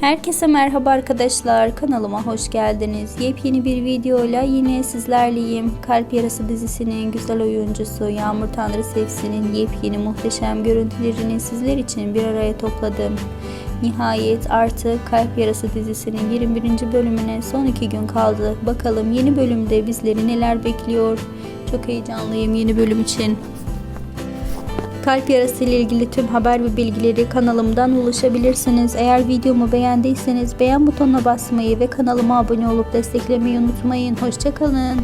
Herkese merhaba arkadaşlar. Kanalıma hoş geldiniz. Yepyeni bir videoyla yine sizlerleyim. Kalp Yarası dizisinin güzel oyuncusu Yağmur Tanrı Sevsin'in yepyeni muhteşem görüntülerini sizler için bir araya topladım. Nihayet artık Kalp Yarası dizisinin 21. bölümüne son iki gün kaldı. Bakalım yeni bölümde bizleri neler bekliyor. Çok heyecanlıyım yeni bölüm için. Kalp yarası ile ilgili tüm haber ve bilgileri kanalımdan ulaşabilirsiniz. Eğer videomu beğendiyseniz beğen butonuna basmayı ve kanalıma abone olup desteklemeyi unutmayın. Hoşçakalın.